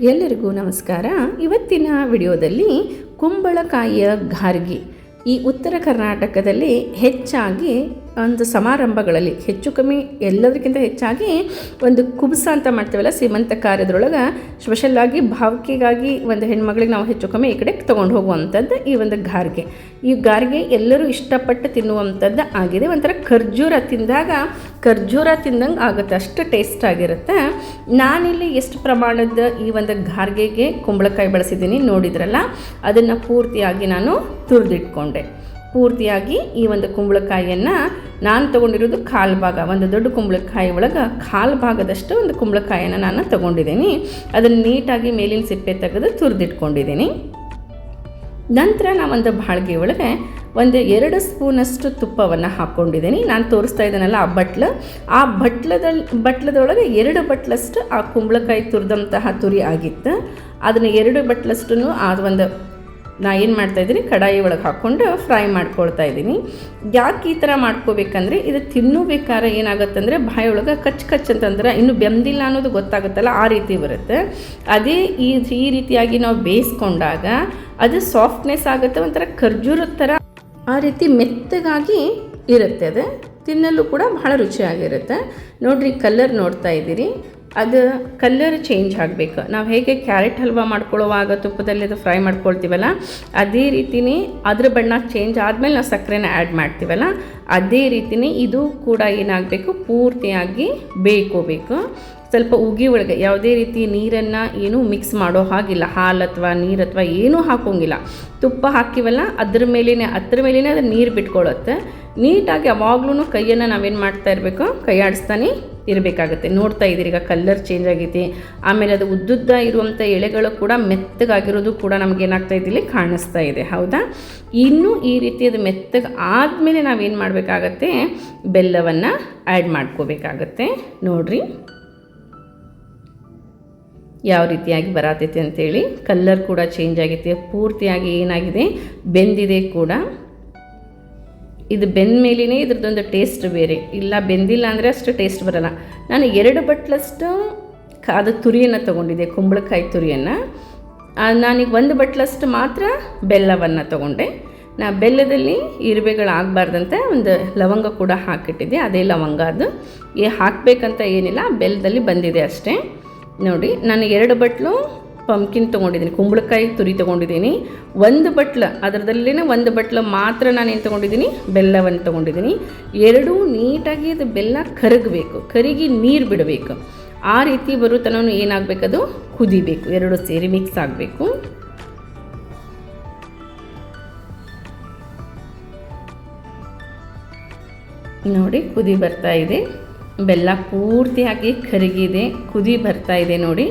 ಎಲ್ಲರಿಗೂ ನಮಸ್ಕಾರ. ಇವತ್ತಿನ ವಿಡಿಯೋದಲ್ಲಿ ಕುಂಬಳಕಾಯಿಯ ಗಾರ್ಗಿ ಈ ಉತ್ತರ ಕರ್ನಾಟಕದಲ್ಲಿ ಹೆಚ್ಚಾಗಿ ಒಂದು ಸಮಾರಂಭಗಳಲ್ಲಿ ಹೆಚ್ಚು ಕಮ್ಮಿ ಎಲ್ಲದಕ್ಕಿಂತ ಹೆಚ್ಚಾಗಿ ಒಂದು ಕುಬ್ಸ ಅಂತ ಮಾಡ್ತೇವಲ್ಲ ಸೀಮಂತ ಕಾರ್ಯದೊಳಗೆ ಸ್ಪೆಷಲ್ಲಾಗಿ ಭಾವಕಿಗಾಗಿ ಒಂದು ಹೆಣ್ಮಗಳಿಗೆ ನಾವು ಹೆಚ್ಚು ಕಮ್ಮಿ ಈ ಕಡೆ ತೊಗೊಂಡು ಹೋಗುವಂಥದ್ದು ಈ ಒಂದು ಗಾರ್ಗೆ. ಈ ಗಾರ್ಗೆ ಎಲ್ಲರೂ ಇಷ್ಟಪಟ್ಟು ತಿನ್ನುವಂಥದ್ದು ಆಗಿದೆ. ಒಂಥರ ಖರ್ಜೂರ ತಿಂದಾಗ, ಖರ್ಜೂರ ತಿಂದಂಗೆ ಆಗುತ್ತೆ, ಅಷ್ಟು ಟೇಸ್ಟ್ ಆಗಿರುತ್ತೆ. ನಾನಿಲ್ಲಿ ಎಷ್ಟು ಪ್ರಮಾಣದ ಈ ಒಂದು ಗಾರ್ಗೆಗೆ ಕುಂಬಳಕಾಯಿ ಬಳಸಿದ್ದೀನಿ ನೋಡಿದ್ರಲ್ಲ, ಅದನ್ನು ಪೂರ್ತಿಯಾಗಿ ನಾನು ತುರಿದಿಟ್ಕೊಂಡೆ. ಪೂರ್ತಿಯಾಗಿ ಈ ಒಂದು ಕುಂಬಳಕಾಯಿಯನ್ನು ನಾನು ತೊಗೊಂಡಿರೋದು ಕಾಲು ಭಾಗ, ಒಂದು ದೊಡ್ಡ ಕುಂಬಳಕಾಯಿ ಒಳಗೆ ಕಾಲು ಭಾಗದಷ್ಟು ಒಂದು ಕುಂಬಳಕಾಯಿಯನ್ನು ನಾನು ತೊಗೊಂಡಿದ್ದೀನಿ. ಅದನ್ನು ನೀಟಾಗಿ ಮೇಲಿನ ಸಿಪ್ಪೆ ತೆಗೆದು ತುರಿದಿಟ್ಕೊಂಡಿದ್ದೀನಿ. ನಂತರ ನಾನು ಒಂದು ಬಾಳ್ಗೆ ಒಳಗೆ ಒಂದು ಎರಡು ಸ್ಪೂನಷ್ಟು ತುಪ್ಪವನ್ನು ಹಾಕ್ಕೊಂಡಿದ್ದೀನಿ ನಾನು ತೋರಿಸ್ತಾ ಇದ್ದೇನಲ್ಲ ಆ ಬಟ್ಲು. ಆ ಬಟ್ಲದಲ್ಲಿ ಬಟ್ಲದೊಳಗೆ ಎರಡು ಬಟ್ಲಷ್ಟು ಆ ಕುಂಬಳಕಾಯಿ ತುರಿದಂತಹ ತುರಿ ಆಗಿತ್ತು. ಅದನ್ನು ಎರಡು ಬಟ್ಲಷ್ಟು ಆ ಒಂದು ನಾ ಏನು ಮಾಡ್ತಾಯಿದ್ದೀನಿ ಕಡಾಯಿ ಒಳಗೆ ಹಾಕ್ಕೊಂಡು ಫ್ರೈ ಮಾಡ್ಕೊಳ್ತಾ ಇದ್ದೀನಿ. ಯಾಕೆ ಈ ಥರ ಮಾಡ್ಕೋಬೇಕಂದ್ರೆ, ಇದು ತಿನ್ನಬೇಕಾದ್ರೆ ಏನಾಗುತ್ತಂದರೆ, ಬಾಯಿ ಒಳಗೆ ಕಚ್ ಕಚ್ ಅಂತಂದ್ರೆ ಇನ್ನೂ ಬೆಂದಿಲ್ಲ ಅನ್ನೋದು ಗೊತ್ತಾಗುತ್ತಲ್ಲ, ಆ ರೀತಿ ಬರುತ್ತೆ. ಅದೇ ಈ ಈ ರೀತಿಯಾಗಿ ನಾವು ಬೇಯಿಸ್ಕೊಂಡಾಗ ಅದು ಸಾಫ್ಟ್ನೆಸ್ ಆಗುತ್ತೆ, ಒಂಥರ ಖರ್ಜೂರದ ಥರ ಆ ರೀತಿ ಮೆತ್ತಗಾಗಿ ಇರುತ್ತೆ ಅದು. ತಿನ್ನಲು ಕೂಡ ಬಹಳ ರುಚಿಯಾಗಿರುತ್ತೆ. ನೋಡಿರಿ ಕಲರ್ ನೋಡ್ತಾ ಇದ್ದೀರಿ. ಅದು ಕಲರ್ ಚೇಂಜ್ ಆಗಬೇಕು. ನಾವು ಹೇಗೆ ಕ್ಯಾರೆಟ್ ಹಲ್ವಾ ಮಾಡ್ಕೊಳ್ಳುವಾಗ ತುಪ್ಪದಲ್ಲಿ ಅದು ಫ್ರೈ ಮಾಡ್ಕೊಳ್ತೀವಲ್ಲ, ಅದೇ ರೀತಿನೇ ಅದ್ರ ಬಣ್ಣ ಚೇಂಜ್ ಆದಮೇಲೆ ನಾವು ಸಕ್ಕರೆನ ಆ್ಯಡ್ ಮಾಡ್ತೀವಲ್ಲ, ಅದೇ ರೀತಿನೇ ಇದು ಕೂಡ ಏನಾಗಬೇಕು, ಪೂರ್ತಿಯಾಗಿ ಬೇಕೋಬೇಕು. ಸ್ವಲ್ಪ ಉಗಿ ಒಳಗೆ, ಯಾವುದೇ ರೀತಿ ನೀರನ್ನು ಏನೂ ಮಿಕ್ಸ್ ಮಾಡೋ ಹಾಗಿಲ್ಲ, ಹಾಲು ಅಥವಾ ನೀರು ಅಥವಾ ಏನೂ ಹಾಕೋಂಗಿಲ್ಲ. ತುಪ್ಪ ಹಾಕಿವಲ್ಲ ಅದ್ರ ಮೇಲೇ ಅದ್ರ ಮೇಲೇ ಅದು ನೀರು ಬಿಟ್ಕೊಳ್ಳುತ್ತೆ ನೀಟಾಗಿ ಯಾವಾಗ್ಲೂ ಕೈಯನ್ನು ನಾವೇನು ಮಾಡ್ತಾ ಇರಬೇಕು ಕೈ ಆಡಿಸ್ತಾನೆ ಇರಬೇಕಾಗುತ್ತೆ. ನೋಡ್ತಾ ಇದ್ದೀರಿ, ಈಗ ಕಲ್ಲರ್ ಚೇಂಜ್ ಆಗೈತಿ. ಆಮೇಲೆ ಅದು ಉದ್ದುದ್ದ ಇರುವಂಥ ಎಳೆಗಳು ಕೂಡ ಮೆತ್ತಗಾಗಿರೋದು ಕೂಡ ನಮಗೇನಾಗ್ತಾ ಇದ್ದಿಲ್ಲಿ ಕಾಣಿಸ್ತಾ ಇದೆ. ಹೌದಾ? ಇನ್ನೂ ಈ ರೀತಿ ಅದು ಮೆತ್ತಗೆ ಆದಮೇಲೆ ನಾವೇನು ಮಾಡಬೇಕಾಗತ್ತೆ? ಬೆಲ್ಲವನ್ನು ಆ್ಯಡ್ ಮಾಡ್ಕೋಬೇಕಾಗತ್ತೆ. ನೋಡಿರಿ. ಯಾವ ರೀತಿಯಾಗಿ ಬರತೈತಿ ಅಂತೇಳಿ. ಕಲ್ಲರ್ ಕೂಡ ಚೇಂಜ್ ಆಗೈತೆ, ಪೂರ್ತಿಯಾಗಿ ಏನಾಗಿದೆ? ಬೆಂದಿದೆ ಕೂಡ. ಇದು ಬೆಂದ ಮೇಲೇ ಇದ್ರದ್ದೊಂದು ಟೇಸ್ಟ್ ಬೇರೆ. ಇಲ್ಲ, ಬೆಂದಿಲ್ಲ ಅಂದರೆ ಅಷ್ಟು ಟೇಸ್ಟ್ ಬರಲ್ಲ. ನಾನು ಎರಡು ಬಟ್ಲಷ್ಟು ಅದು ತುರಿಯನ್ನು ತೊಗೊಂಡಿದ್ದೆ, ಕುಂಬಳಕಾಯಿ ತುರಿಯನ್ನು. ನಾನೀಗ ಒಂದು ಬಟ್ಲಷ್ಟು ಮಾತ್ರ ಬೆಲ್ಲವನ್ನು ತೊಗೊಂಡೆ. ನಾ ಬೆಲ್ಲದಲ್ಲಿ ಇರುವೆಗಳಾಗಬಾರ್ದಂತೆ ಒಂದು ಲವಂಗ ಕೂಡ ಹಾಕಿಟ್ಟಿದ್ದೆ, ಅದೇ ಲವಂಗ ಅದು. ಏ, ಹಾಕಬೇಕಂತ ಏನಿಲ್ಲ, ಬೆಲ್ಲದಲ್ಲಿ ಬಂದಿದೆ ಅಷ್ಟೇ. ನೋಡಿ, ನಾನು ಎರಡು ಬಟ್ಲು ಪಂಪ್ಕಿನ್ ತೊಗೊಂಡಿದ್ದೀನಿ. ಕುಂಬಳಕಾಯಿ ತುರಿ ತೊಗೊಂಡಿದ್ದೀನಿ. ಒಂದು ಬಟ್ಲ ಅದರದಲ್ಲೇ ಒಂದು ಬಟ್ಲ ಮಾತ್ರ ನಾನೇನು ತೊಗೊಂಡಿದ್ದೀನಿ? ಬೆಲ್ಲವನ್ನು ತೊಗೊಂಡಿದ್ದೀನಿ. ಎರಡೂ ನೀಟಾಗಿ ಅದು ಬೆಲ್ಲ ಕರಗಬೇಕು, ಕರಗಿ ನೀರು ಬಿಡಬೇಕು. ಆ ರೀತಿ ಬರೋ ತನೂ ಅದು ಕುದಿಬೇಕು. ಎರಡು ಸೇರಿ ಮಿಕ್ಸ್ ಆಗಬೇಕು. ನೋಡಿ, ಕುದಿ ಬರ್ತಾ ಇದೆ. ಬೆಲ್ಲ ಪೂರ್ತಿಯಾಗಿ ಕರಗಿದೆ. ಕುದಿ ಬರ್ತಾ ಇದೆ ನೋಡಿ.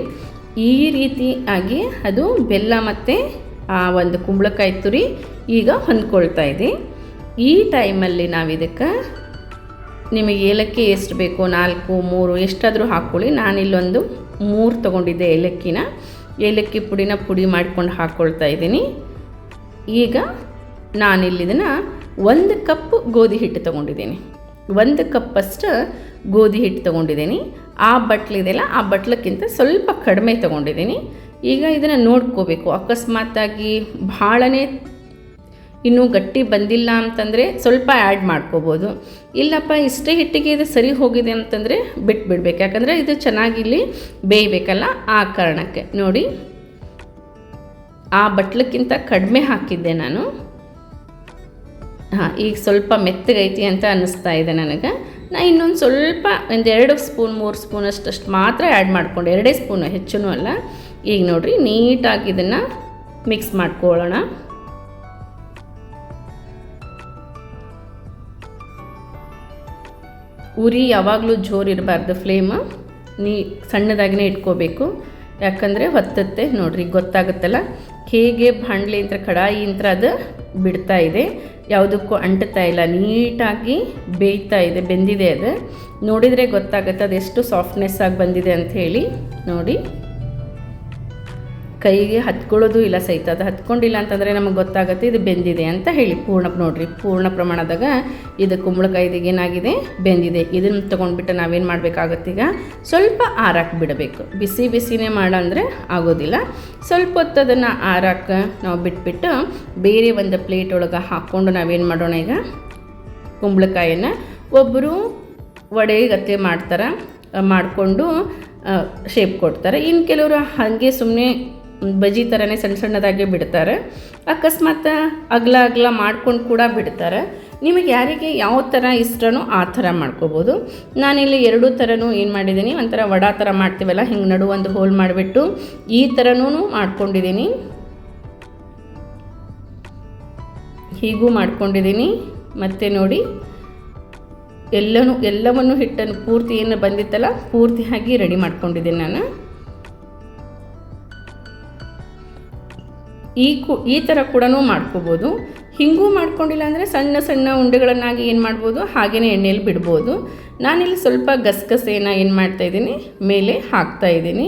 ಈ ರೀತಿ ಆಗಿ ಅದು ಬೆಲ್ಲ ಮತ್ತು, ಆ, ಒಂದು ಕುಂಬಳಕಾಯಿ ತುರಿ ಈಗ ಹೊಂದ್ಕೊಳ್ತಾ ಇದೆ. ಈ ಟೈಮಲ್ಲಿ ನಾವು ಇದಕ್ಕೆ ನಿಮಗೆ ಏಲಕ್ಕಿ ಎಷ್ಟು ಬೇಕು ನಾಲ್ಕು, ಮೂರು, ಎಷ್ಟಾದರೂ ಹಾಕ್ಕೊಳ್ಳಿ. ನಾನಿಲ್ಲೊಂದು ಮೂರು ತೊಗೊಂಡಿದ್ದೆ ಏಲಕ್ಕಿನ. ಏಲಕ್ಕಿ ಪುಡಿನ ಪುಡಿ ಮಾಡ್ಕೊಂಡು ಹಾಕ್ಕೊಳ್ತಾ ಇದ್ದೀನಿ. ಈಗ ನಾನಿಲ್ಲಿದನ್ನು ಒಂದು ಕಪ್ ಗೋಧಿ ಹಿಟ್ಟು ತೊಗೊಂಡಿದ್ದೀನಿ. ಒಂದು ಕಪ್ಪಷ್ಟು ಗೋಧಿ ಹಿಟ್ಟು ತೊಗೊಂಡಿದ್ದೀನಿ. ಆ ಬಟ್ಲಿದೆಯಲ್ಲ ಆ ಬಟ್ಲಕ್ಕಿಂತ ಸ್ವಲ್ಪ ಕಡಿಮೆ ತೊಗೊಂಡಿದ್ದೀನಿ. ಈಗ ಇದನ್ನು ನೋಡ್ಕೋಬೇಕು. ಅಕಸ್ಮಾತಾಗಿ ಭಾಳನೇ ಇನ್ನೂ ಗಟ್ಟಿ ಬಂದಿಲ್ಲ ಅಂತಂದರೆ ಸ್ವಲ್ಪ ಆ್ಯಡ್ ಮಾಡ್ಕೋಬೋದು. ಇಲ್ಲಪ್ಪ, ಇಷ್ಟೇ ಹಿಟ್ಟಿಗೆ ಇದು ಸರಿ ಹೋಗಿದೆ ಅಂತಂದರೆ ಬಿಟ್ಬಿಡ್ಬೇಕು. ಯಾಕಂದರೆ ಇದು ಚೆನ್ನಾಗಿ ಬೇಯಬೇಕಲ್ಲ ಆ ಕಾರಣಕ್ಕೆ. ನೋಡಿ, ಆ ಬಟ್ಲಕ್ಕಿಂತ ಕಡಿಮೆ ಹಾಕಿದ್ದೆ ನಾನು. ಹಾಂ, ಈಗ ಸ್ವಲ್ಪ ಮೆತ್ತಗೈತಿ ಅಂತ ಅನ್ನಿಸ್ತಾ ಇದೆ ನನಗೆ. ನಾ ಇನ್ನೊಂದು ಸ್ವಲ್ಪ ಒಂದು ಎರಡು ಸ್ಪೂನ್, ಮೂರು ಸ್ಪೂನ್ ಅಷ್ಟಷ್ಟು ಮಾತ್ರ ಆ್ಯಡ್ ಮಾಡಿಕೊಂಡು. ಎರಡೇ ಸ್ಪೂನು ಹೆಚ್ಚೂ ಅಲ್ಲ. ಈಗ ನೋಡಿರಿ, ನೀಟಾಗಿ ಇದನ್ನು ಮಿಕ್ಸ್ ಮಾಡ್ಕೊಳ್ಳೋಣ. ಉರಿ ಯಾವಾಗಲೂ ಜೋರು ಇರಬಾರ್ದು ಫ್ಲೇಮ್ ನೀ ಸಣ್ಣದಾಗಿನೇ ಇಟ್ಕೋಬೇಕು. ಯಾಕಂದರೆ ಹೊತ್ತತ್ತೆ ನೋಡಿರಿ, ಗೊತ್ತಾಗುತ್ತಲ್ಲ? ಹೇಗೆ ಬಾಣಲೆ ಅಂತ ಕಡಾಯಿ ಅಂತ ಅದು ಬಿಡ್ತಾ ಇದೆ. ಯಾವುದಕ್ಕೂ ಅಂಟುತ್ತಾ ಇಲ್ಲ. ನೀಟಾಗಿ ಬೇಯ್ತಾ ಇದೆ, ಬೆಂದಿದೆ ಅದು. ನೋಡಿದರೆ ಗೊತ್ತಾಗುತ್ತೆ ಅದೆಷ್ಟು ಸಾಫ್ಟ್ನೆಸ್ ಆಗಿ ಬಂದಿದೆ ಅಂತ ಹೇಳಿ. ನೋಡಿ. ಕೈಗೆ ಹತ್ಕೊಳ್ಳೋದು ಇಲ್ಲ ಸಹಿತ. ಅದು ಹತ್ಕೊಂಡಿಲ್ಲ ಅಂತಂದರೆ ನಮಗೆ ಗೊತ್ತಾಗುತ್ತೆ ಇದು ಬೆಂದಿದೆ ಅಂತ ಹೇಳಿ. ಪೂರ್ಣ ನೋಡಿರಿ, ಪೂರ್ಣ ಪ್ರಮಾಣದಾಗ ಇದು ಕುಂಬಳಕಾಯಿದಾಗ ಏನಾಗಿದೆ? ಬೆಂದಿದೆ. ಇದನ್ನು ತೊಗೊಂಡ್ಬಿಟ್ಟು ನಾವೇನು ಮಾಡಬೇಕಾಗತ್ತೆ ಈಗ? ಸ್ವಲ್ಪ ಆರಾಕ್ ಬಿಡಬೇಕು. ಬಿಸಿ ಬಿಸಿನೇ ಮಾಡಂದರೆ ಆಗೋದಿಲ್ಲ. ಸ್ವಲ್ಪ ಹೊತ್ತು ಅದನ್ನು ಆರಾಕ ನಾವು ಬಿಟ್ಬಿಟ್ಟು ಬೇರೆ ಒಂದು ಪ್ಲೇಟ್ ಒಳಗೆ ಹಾಕ್ಕೊಂಡು ನಾವೇನು ಮಾಡೋಣ ಈಗ? ಕುಂಬಳಕಾಯಿನ ಒಬ್ಬರು ವಡೆ ಗತ್ತೆ ಮಾಡ್ತಾರೆ, ಮಾಡಿಕೊಂಡು ಶೇಪ್ ಕೊಡ್ತಾರೆ. ಇನ್ನು ಕೆಲವರು ಹಾಗೆ ಸುಮ್ಮನೆ ಬಜಿ ಥರನೇ ಸಣ್ಣ ಸಣ್ಣದಾಗಿ ಬಿಡ್ತಾರೆ. ಅಕಸ್ಮಾತ್ ಅಗಲ ಅಗಲ ಮಾಡ್ಕೊಂಡು ಕೂಡ ಬಿಡ್ತಾರೆ. ನಿಮಗೆ ಯಾರಿಗೆ ಯಾವ ಥರ ಇಷ್ಟನೋ ಆ ಥರ ಮಾಡ್ಕೋಬೋದು. ನಾನಿಲ್ಲಿ ಎರಡೂ ಥರನೂ ಏನು ಮಾಡಿದ್ದೀನಿ, ಒಂಥರ ವಡಾ ಥರ ಮಾಡ್ತೀವಲ್ಲ, ಹಿಂಗೆ ನಡು ಒಂದು ಹೋಲ್ ಮಾಡಿಬಿಟ್ಟು ಈ ಥರನೂ ಮಾಡ್ಕೊಂಡಿದ್ದೀನಿ. ಹೀಗೂ ಮಾಡ್ಕೊಂಡಿದ್ದೀನಿ. ಮತ್ತು ನೋಡಿ, ಎಲ್ಲನೂ ಎಲ್ಲವನ್ನು ಹಿಟ್ಟನ್ನು ಪೂರ್ತಿ ಏನು ಬಂದಿತ್ತಲ್ಲ ಪೂರ್ತಿಯಾಗಿ ರೆಡಿ ಮಾಡ್ಕೊಂಡಿದ್ದೀನಿ ನಾನು. ಈ ಕು, ಈ ಥರ ಕೂಡ ಮಾಡ್ಕೋಬೋದು. ಹಿಂಗೂ ಮಾಡ್ಕೊಂಡಿಲ್ಲ ಅಂದರೆ ಸಣ್ಣ ಸಣ್ಣ ಉಂಡೆಗಳನ್ನಾಗಿ ಏನು ಮಾಡ್ಬೋದು? ಹಾಗೆಯೇ ಎಣ್ಣೆಯಲ್ಲಿ ಬಿಡ್ಬೋದು. ನಾನಿಲ್ಲಿ ಸ್ವಲ್ಪ ಗಸಗಸೆನ ಏನು ಮಾಡ್ತಾಯಿದ್ದೀನಿ ಮೇಲೆ ಹಾಕ್ತಾ ಇದ್ದೀನಿ.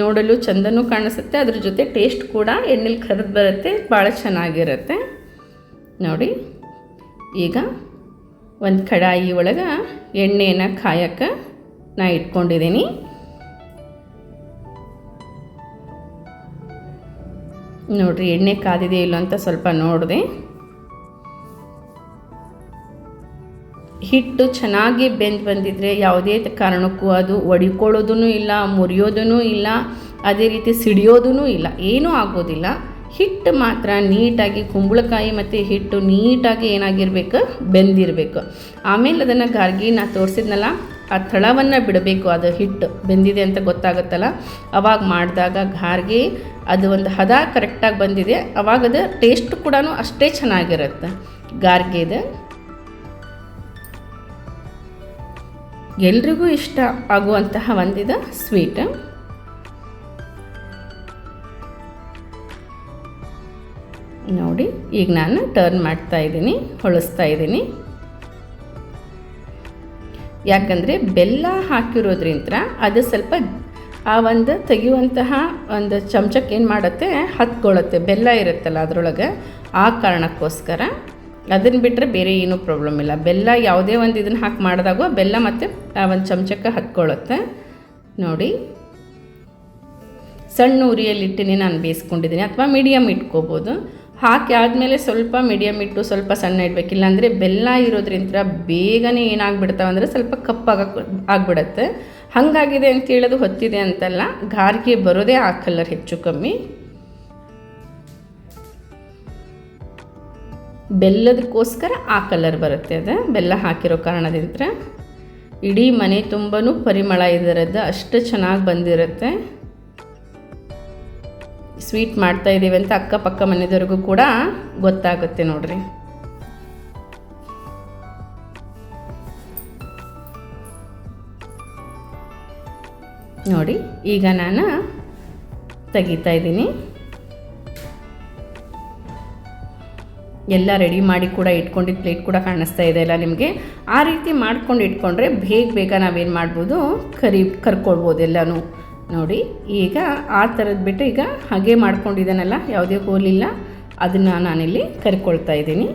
ನೋಡಲು ಚಂದನೂ ಕಾಣಿಸುತ್ತೆ. ಅದ್ರ ಜೊತೆ ಟೇಸ್ಟ್ ಕೂಡ ಎಣ್ಣೆಲಿ ಕರೆದು ಬರುತ್ತೆ, ಭಾಳ ಚೆನ್ನಾಗಿರುತ್ತೆ. ನೋಡಿ, ಈಗ ಒಂದು ಕಡಾಯಿ ಒಳಗೆ ಎಣ್ಣೆನ ಕಾಯಕ್ಕೆ ನಾ ಇಟ್ಕೊಂಡಿದ್ದೀನಿ. ನೋಡ್ರಿ, ಎಣ್ಣೆ ಕಾದಿದೆ ಇಲ್ಲ ಅಂತ ಸ್ವಲ್ಪ ನೋಡಿದೆ. ಹಿಟ್ಟು ಚೆನ್ನಾಗಿ ಬೆಂದು ಬಂದಿದ್ರೆ ಯಾವುದೇ ಕಾರಣಕ್ಕೂ ಅದು ಒಡಿಕೊಳ್ಳೋದೂ ಇಲ್ಲ ಮುರಿಯೋದೂ ಇಲ್ಲ, ಅದೇ ರೀತಿ ಸಿಡಿಯೋದೂ ಇಲ್ಲ, ಏನೂ ಆಗೋದಿಲ್ಲ. ಹಿಟ್ಟು ಮಾತ್ರ ನೀಟಾಗಿ ಕುಂಬಳಕಾಯಿ ಮತ್ತು ಹಿಟ್ಟು ನೀಟಾಗಿ ಏನಾಗಿರ್ಬೇಕು, ಬೆಂದಿರಬೇಕು. ಆಮೇಲೆ ಅದನ್ನು ಗಾರ್ಗಿ ನಾ ತೋರಿಸಿದ್ನಲ್ಲ ಆ ತಳವನ್ನು ಬಿಡಬೇಕು, ಅದು ಹಿಟ್ಟು. ಬೆಂದಿದೆ ಅಂತ ಗೊತ್ತಾಗುತ್ತಲ್ಲ? ಅವಾಗ ಮಾಡಿದಾಗ ಘಾರ್ಗೆ ಅದು ಒಂದು ಹದ ಕರೆಕ್ಟಾಗಿ ಬಂದಿದೆ. ಅವಾಗ ಅದು ಟೇಸ್ಟ್ ಕೂಡ ಅಷ್ಟೇ ಚೆನ್ನಾಗಿರುತ್ತೆ. ಗಾರ್ಗೆದು ಎಲ್ರಿಗೂ ಇಷ್ಟ ಆಗುವಂತಹ ಒಂದಿದ ಸ್ವೀಟ್ ನೋಡಿ, ಈಗ ನಾನು ಟರ್ನ್ ಮಾಡ್ತಾ ಇದ್ದೀನಿ, ಹೊಳಸ್ತಾ ಇದ್ದೀನಿ. ಯಾಕಂದರೆ ಬೆಲ್ಲ ಹಾಕಿರೋದ್ರಿಂದ ಅದು ಸ್ವಲ್ಪ ಆ ಒಂದು ತೆಗೆಯುವಂತಹ ಒಂದು ಚಮಚಕ್ಕೆ ಏನು ಮಾಡುತ್ತೆ? ಹತ್ಕೊಳ್ಳುತ್ತೆ. ಬೆಲ್ಲ ಇರುತ್ತಲ್ಲ ಅದರೊಳಗೆ. ಆ ಕಾರಣಕ್ಕೋಸ್ಕರ ಅದನ್ನು ಬಿಟ್ಟರೆ ಬೇರೆ ಏನೂ ಪ್ರಾಬ್ಲಮ್ ಇಲ್ಲ. ಬೆಲ್ಲ ಯಾವುದೇ ಒಂದು ಇದನ್ನು ಹಾಕಿ ಮಾಡಿದಾಗ ಬೆಲ್ಲ ಮತ್ತು ಆ ಒಂದು ಚಮಚಕ್ಕೆ ಹತ್ಕೊಳ್ಳುತ್ತೆ. ನೋಡಿ. ಸಣ್ಣ ಉರಿಯಲ್ಲಿಟ್ಟಿನೇ ನಾನು ಬೇಯಿಸ್ಕೊಂಡಿದ್ದೀನಿ. ಅಥವಾ ಮೀಡಿಯಮ್ ಇಟ್ಕೋಬೋದು. ಹಾಕಿ ಆದಮೇಲೆ ಸ್ವಲ್ಪ ಮೀಡಿಯಮ್ ಇಟ್ಟು ಸ್ವಲ್ಪ ಸಣ್ಣ ಇಡಬೇಕಿಲ್ಲ ಅಂದರೆ ಬೆಲ್ಲ ಇರೋದ್ರಿಂದ ಬೇಗನೆ ಏನಾಗ್ಬಿಡ್ತಾವೆ ಅಂದರೆ ಸ್ವಲ್ಪ ಕಪ್ಪಾಗ ಆಗ್ಬಿಡತ್ತೆ. ಹಾಗಾಗಿದೆ ಅಂತ ಹೇಳೋದು ಹೊತ್ತಿದೆ ಅಂತಲ್ಲ, ಗಾರಿಗೆ ಬರೋದೇ ಆ ಕಲರ್ ಹೆಚ್ಚು ಕಮ್ಮಿ. ಬೆಲ್ಲದಕ್ಕೋಸ್ಕರ ಆ ಕಲರ್ ಬರುತ್ತೆ ಅದು. ಬೆಲ್ಲ ಹಾಕಿರೋ ಕಾರಣದಿಂದ ಇಡೀ ಮನೆ ತುಂಬನೂ ಪರಿಮಳ ಇದರದ್ದು, ಅಷ್ಟು ಚೆನ್ನಾಗಿ ಬಂದಿರುತ್ತೆ. ಸ್ವೀಟ್ ಮಾಡ್ತಾ ಇದ್ದೀವಿ ಅಂತ ಅಕ್ಕಪಕ್ಕ ಮನೆಯವರಿಗೂ ಕೂಡ ಗೊತ್ತಾಗುತ್ತೆ ನೋಡ್ರಿ. ನೋಡಿ, ಈಗ ನಾನು ತೆಗಿತಾ ಇದ್ದೀನಿ. ಎಲ್ಲ ರೆಡಿ ಮಾಡಿ ಕೂಡ ಇಟ್ಕೊಂಡಿದ್ದ ಪ್ಲೇಟ್ ಕೂಡ ಕಾಣಿಸ್ತಾ ಇದೆ ಅಲ್ಲ ನಿಮಗೆ? ಆ ರೀತಿ ಮಾಡ್ಕೊಂಡು ಇಟ್ಕೊಂಡ್ರೆ ಬೇಗ ಬೇಗ ನಾವೇನು ಮಾಡ್ಬೋದು? ಕರಿ, ಕರ್ಕೊಳ್ಬೋದು ಎಲ್ಲನೂ. ನೋಡಿ ಈಗ ಆ ಥರದ್ದು ಬಿಟ್ಟು ಈಗ ಹಾಗೆ ಮಾಡ್ಕೊಂಡಿದ್ದಾನಲ್ಲ ಯಾವುದೇ ಹೋಲಿಲ್ಲ ಅದನ್ನು ನಾನಿಲ್ಲಿ ಕರ್ಕೊಳ್ತಾ ಇದ್ದೀನಿ.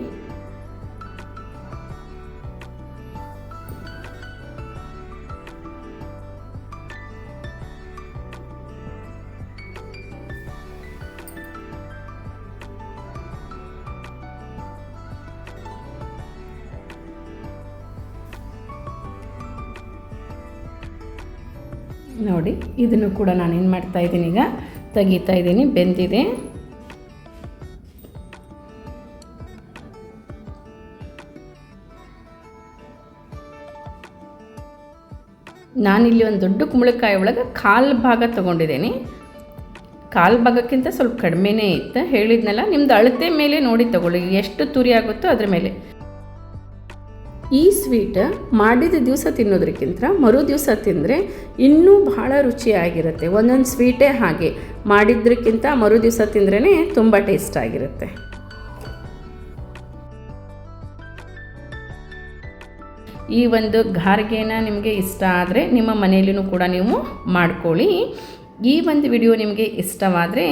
ನೋಡಿ, ಇದನ್ನು ಕೂಡ ನಾನು ಏನು ಮಾಡ್ತಾ ಇದ್ದೀನಿ ಈಗ, ತೆಗಿತಾ ಇದ್ದೀನಿ, ಬೆಂದಿದೆ. ನಾನಿಲ್ಲಿ ಒಂದು ದೊಡ್ಡ ಕುಂಬಳಕಾಯಿ ಒಳಗೆ ಕಾಲು ಭಾಗ ತೊಗೊಂಡಿದ್ದೀನಿ. ಕಾಲು ಭಾಗಕ್ಕಿಂತ ಸ್ವಲ್ಪ ಕಡಿಮೆನೇ ಇತ್ತು. ಹೇಳಿದ್ನಲ್ಲ, ನಿಮ್ದು ಅಳತೆ ಮೇಲೆ ನೋಡಿ ತಗೊಳ್ಳಿ, ಎಷ್ಟು ತುರಿ ಆಗುತ್ತೋ ಅದ್ರ ಮೇಲೆ. ಈ ಸ್ವೀಟ್ ಮಾಡಿದ ದಿವಸ ತಿನ್ನೋದಕ್ಕಿಂತ ಮರು ದಿವಸ ತಿಂದರೆ ಇನ್ನೂ ಬಹಳ ರುಚಿಯಾಗಿರುತ್ತೆ. ಒಂದೊಂದು ಸ್ವೀಟೇ ಹಾಗೆ. ಮಾಡಿದ್ರಕ್ಕಿಂತ ಮರು ದಿವಸ ತಿಂದ್ರೇ ತುಂಬ ಟೇಸ್ಟ್ ಆಗಿರುತ್ತೆ. ಈ ಒಂದು ಗಾರ್ಗೆನ ನಿಮಗೆ ಇಷ್ಟ ಆದರೆ ನಿಮ್ಮ ಮನೆಯಲ್ಲಿನೂ ಕೂಡ ನೀವು ಮಾಡ್ಕೊಳ್ಳಿ. ಈ ಒಂದು ವಿಡಿಯೋ ನಿಮಗೆ ಇಷ್ಟವಾದರೆ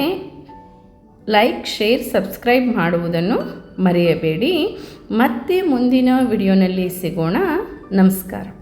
ಲೈಕ್, ಶೇರ್, ಸಬ್ಸ್ಕ್ರೈಬ್ ಮಾಡುವುದನ್ನು ಮರೆಯಬೇಡಿ. ಮತ್ತೆ ಮುಂದಿನ ವಿಡಿಯೋನಲ್ಲಿ ಸಿಗೋಣ. ನಮಸ್ಕಾರ.